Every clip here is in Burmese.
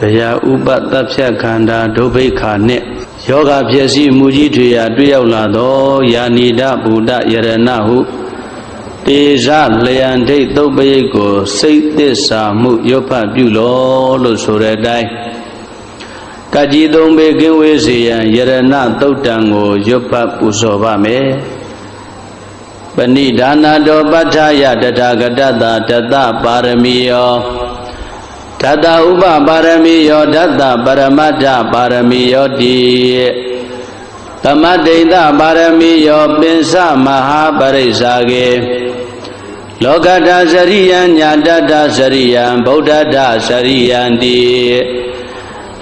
ဗျာဥပတပ်ဖြတ်ခန္ဓာဒုဗိခာနှင့်ယောဂဖြစ်စီမူကြီးထွေရာတွေ့ရောက်လာသောယာနိဒဗုဒ္ဓယရဏဟုတေဇလျံဒိတ်သုတ်ပရိတ်ကို စိတ်သစ္စာမှုရွတ်ဖတ်ပြုလောလို့ဆိုတဲ့အတိုင်းကကြီးသုံးပေကင်းဝေးစေရန်ယရဏသုတ်တံကိုရွတ်ဖတ်ပူဇော်ပါမယ်ပဏိဒါနာတောပဋ္ဌာယတထာဂတတတတပါရမီယော ဓတ္တဥပပါရမီယောဓတ္တပရမတ္ထပါရမီယောတိသမတ္တိတပါရမီယောပင်စမဟာပရိစ္ဆာကေလောကတစရိယံညာတတစရိယံဗုဒ္ဓတစရိယံတိ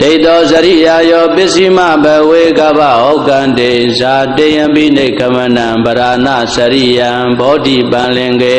ဒိဋ္ဌောစရိယာယောပစ္စည်းမဘဝေကဗဟောကံတေဇာတေယံပိနေကမနံပရာဏစရိယံဘောဓိပံလင်ကေ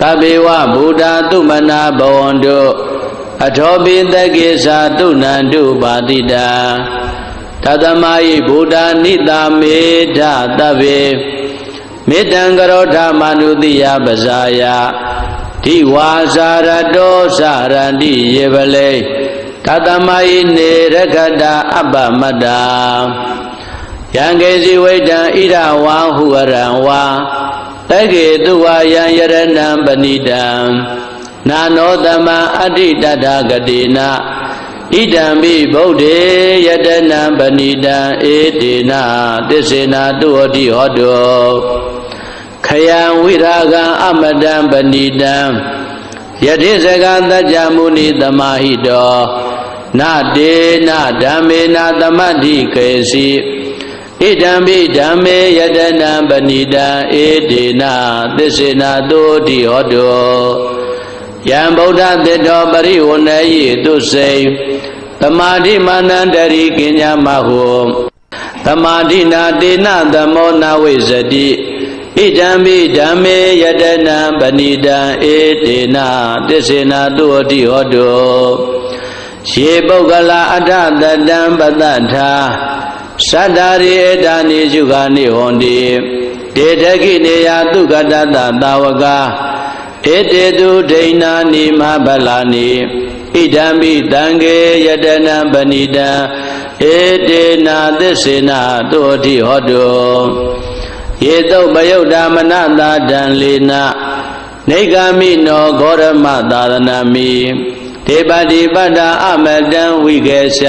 တဘေဝဗုဒ္ဓသုမနာဘဝန္တုအထောပိတကေသာတုဏန္တုပါတိတာတသမယိဗုဒ္ဓနိတာမေဓတဗေမေတ္တံကရောဓမနုတိယပဇာယတိဝါစာရတောစရန္တိယေပလေတသမယိနေရခတာအပ္ပမတ္တာယံကေစီဝိတံဣရဝါဟုရံဝါ တကေတုဝါယံယရဏံပဏိတံနာနောသမံအဋ္ဌိတတဂတိနာဣဒံပိဗုဒ္ဓေယတနံပဏိတံဧတေနာသစ္စေနာတုဟတိဟောတောခယံဝိရာဂံအမတံပဏိတံယတိစကသัจ जा မုနိသမာဟိတောနတေနဓမ္မေနသမတ္တိကေစီ ဣဒံပိဓမ္မေယတနံပဏိတံဧတေနာသစ္စေနာတုဟတိဟောတောယံဗုဒ္ဓသတ္တောပရိဝဏယေတုစိံသမာဓိမာနန္တရိကိညာမဟုသမာဓိနာတေနသမောနာဝိဇတိဣဒံပိဓမ္မေယတနံပဏိတံဧတေနသစ္စေနာတုဟတိဟောတုယေပုဂ္ဂလာအထတတံပတ္တထာ သတ္တာရိဧတာနိစုခာနိဟောတိဒေထကိနေယသုကတတသာဝကာဧတေတုဒိဏာနိမဗလာနိဣဒံပိတံကေယတနံပဏိတံဧတေနာသစ္စေနာတုအတိဟောတုယေတုပယုတ်ဓမ္မနတာတံလေနနေဂာမိနောဂောရမသာသနာမိဒေပတိပတ္တာအမတံဝိကေရှ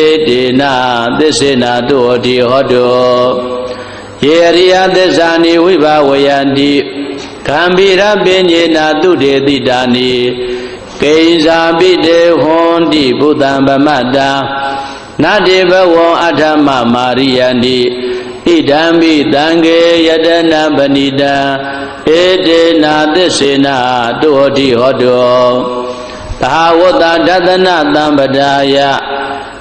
ဧတေနာသစ္စေနာတုဟောတိဟောတောယေရိယသစ္စာနိဝိဘဝယန္တိကံဗိရပင်ညေနာတုတေတိတာနိကိဉ္စာပိတေဟွန်တိဘုဒ္ဓံဗမတ္တာနတေဘဝံအထမမာရိယန္တိဣဒံပိတံကေယတနာပဏိတံဧတေနာသစ္စေနာတုဟောတိဟောတောသဟဝတ္တဒသနသံပဒါယ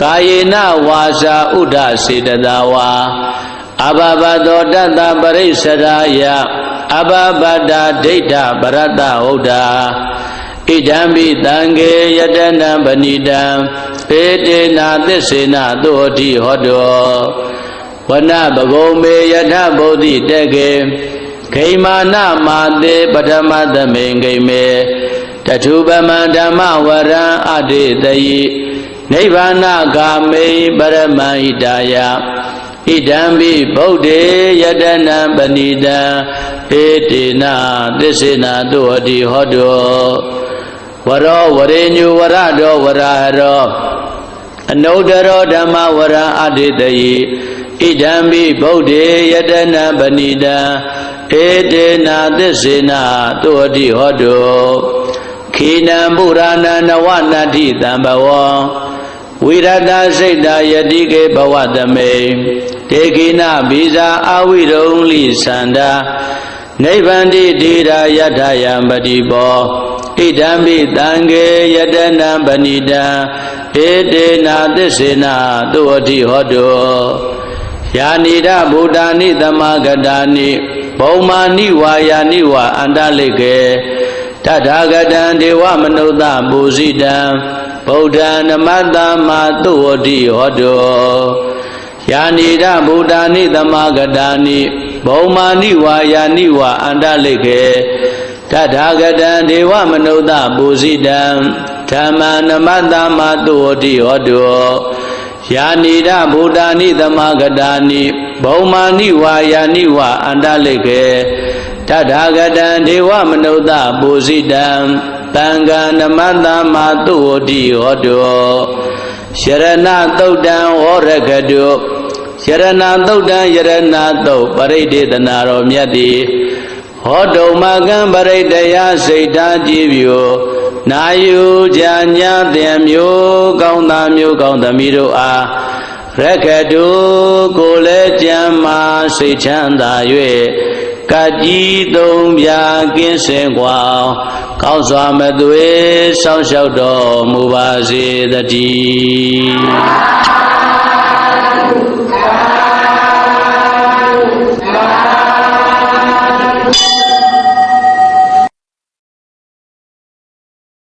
ကာယေနဝါစာဥဒ္ဒစေတသာဝါအဘဘသောတတ္တပရိစ္ဆရာယအဘဘဒာဒိဋ္ဌပရတ္တဟုတ်တာဣဒံပိတံခေယတနံပဏိတံဧတေနာသစ္စေနာသုအတိဟောတောဝနပဂုံမေယထဗုဒ္ဓိတကေဂိမာနမာတေပထမသမေဂိမေတထုပမံဓမ္မဝရံအတေတယိ နိဗ္ဗာနဂာမေပရမံဣတာယဣဒံပိဗုဒ္ဓေယတနံပဏိတံဧတေနာသစ္စေနာသုအတိဟောတောဝရောဝရေညုဝရတောဝရဟရောအနုတ္တရောဓမ္မဝရအတေတယိဣဒံပိဗုဒ္ဓေယတနာပဏိတံဧတေနာသစ္စေနာသုအတိဟောတုခေနံပုရာဏနဝနတ္ထိတံဘဝံ ဝိရတစိတ်တာယတိကေဘဝတမေတေကိနဘိဇာအဝိရုံလိသန္တာနိဗ္ဗန္တိတိရာယထာယံပတိဘောဣဒံပိတံကေယတနံပဏိတံဧတေနာသစ္စေနာသုအတိဟောတုယာနိဒဗုဒ္ဓာနိသမဂတာနိဘုံမာနိဝါယာနိဝါအန္တလိကေ တထာဂတံဒေဝမနုဿပူဇိတံဗုဒ္ဓံနမတ္တမသုဝတိဟောတုယာနိဒဗုဒ္ဓာနိသမဂတာနိဘုံမာနိဝါယာနိဝါအန္တလိကေတထာဂတံဒေဝမနုဿပူဇိတံဓမ္မနမတ္တမသုဝတိဟောတုယာနိဒဗုဒ္ဓာနိသမဂတာနိဘုံမာနိဝါယာနိဝါအန္တလိကေ တထာဂတံဒေဝမနုဿပူဇိတံတံဃာနမတ္တမသုဝတိဟောတုယရဏသုတ်တံဝရကတုယရဏသုတ်တံယရဏသုတ်ပရိဒေသနာတော်မြတ်သည်ဟောတုမကံပရိတယစိတ်ဓာကြည်ပြိုနာယူကြညာတဲ့မျိုးကောင်းသားမျိုးကောင်းသမီးတို့အားရက္ခတုကိုလည်းကြံမာစိတ်ချမ်းသာ၍ ကကြီးသုံးပြာကင်းစင်ကွာကောင်းစွာမသွေစောင့်ရှောက်တော်မူပါစေတည်း